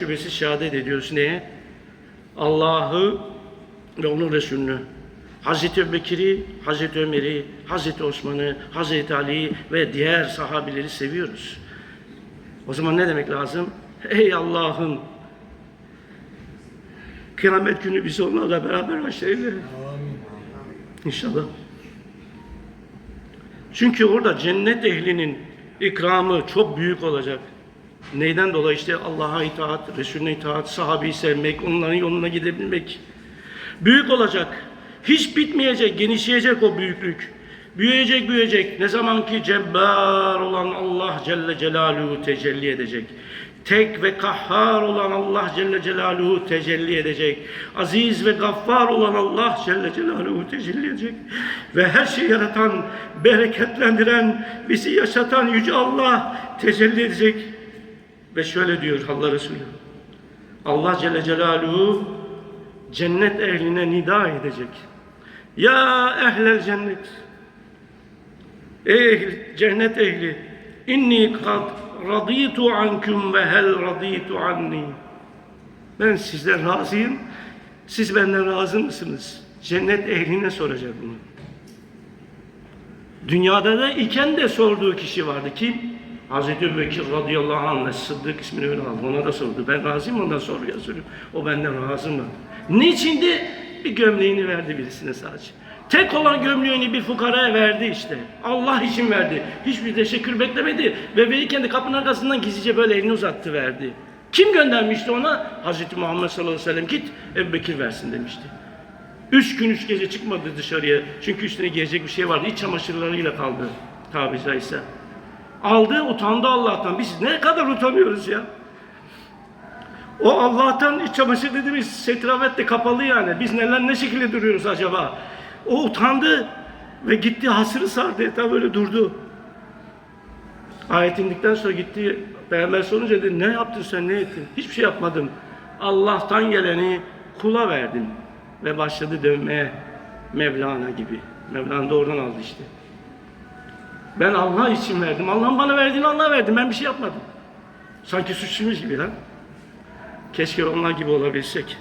Şüphesiz şehadet ediyoruz neye? Allah'ı ve onun Resulünü. Hazreti Ebubekir'i, Hazreti Ömer'i, Hazreti Osman'ı, Hazreti Ali'yi ve diğer sahabileri seviyoruz. O zaman ne demek lazım? Ey Allah'ım kıyamet günü bizi onlarla beraber haşreyle. İnşallah. Çünkü orada cennet ehlinin ikramı çok büyük olacak. Neyden dolayı işte Allah'a itaat, Resulüne itaat, sahabeyi sevmek, onların yoluna gidebilmek. Büyük olacak. Hiç bitmeyecek, genişleyecek o büyüklük. Büyüyecek, büyüyecek. Ne zaman ki cebbar olan Allah Celle Celaluhu tecelli edecek. Tek ve kahhar olan Allah Celle Celaluhu tecelli edecek. Aziz ve gaffar olan Allah Celle Celaluhu tecelli edecek. Ve her şeyi yaratan, bereketlendiren, bizi yaşatan Yüce Allah tecelli edecek. Ve şöyle diyor Allah Resulü. Allah Celle Celaluhu cennet ehline nida edecek. Ya ehlel cennet. Ey cennet ehli. İnni kad raditu ankum ve hel raditu anni. Ben sizden razıyım. Siz benden razı mısınız? Cennet ehline soracak bunu. Dünyada da iken de sorduğu kişi vardı. Kim? Hazreti Ebubekir radıyallahu anh Sıddık ismini öyle aldı. Ona da sordu. Ben razıyım ondan soruyor soruyor. O benden razı mı? Niçindi? Bir gömleğini verdi birisine sadece. Tek olan gömleğini bir fukaraya verdi işte. Allah için verdi. Hiçbir teşekkür beklemedi. Ve verirken de kapının arkasından gizlice böyle elini uzattı verdi. Kim göndermişti ona? Hazreti Muhammed sallallahu aleyhi ve sellem git Ebubekir versin demişti. Üç gün üç gece çıkmadı dışarıya. Çünkü üstüne giyecek bir şey vardı. İç çamaşırlarıyla kaldı tabiri caizse. Aldı, utandı Allah'tan. Biz ne kadar utanıyoruz ya. O Allah'tan iç çamaşır dediğimiz setravet de kapalı yani. Biz neler ne şekilde duruyoruz acaba? O utandı ve gitti hasırı sardı. Etrafı böyle durdu. Ayet indikten sonra gitti. Peygamber sorunca dedi ne yaptın sen ne ettin? Hiçbir şey yapmadım. Allah'tan geleni kula verdim. Ve başladı dönmeye Mevlana gibi. Mevlana da oradan aldı işte. Ben Allah için verdim. Allah'ın bana verdiğini Allah'a verdim. Ben bir şey yapmadım. Sanki suçluymuş gibi lan. Keşke onlar gibi olabilsek.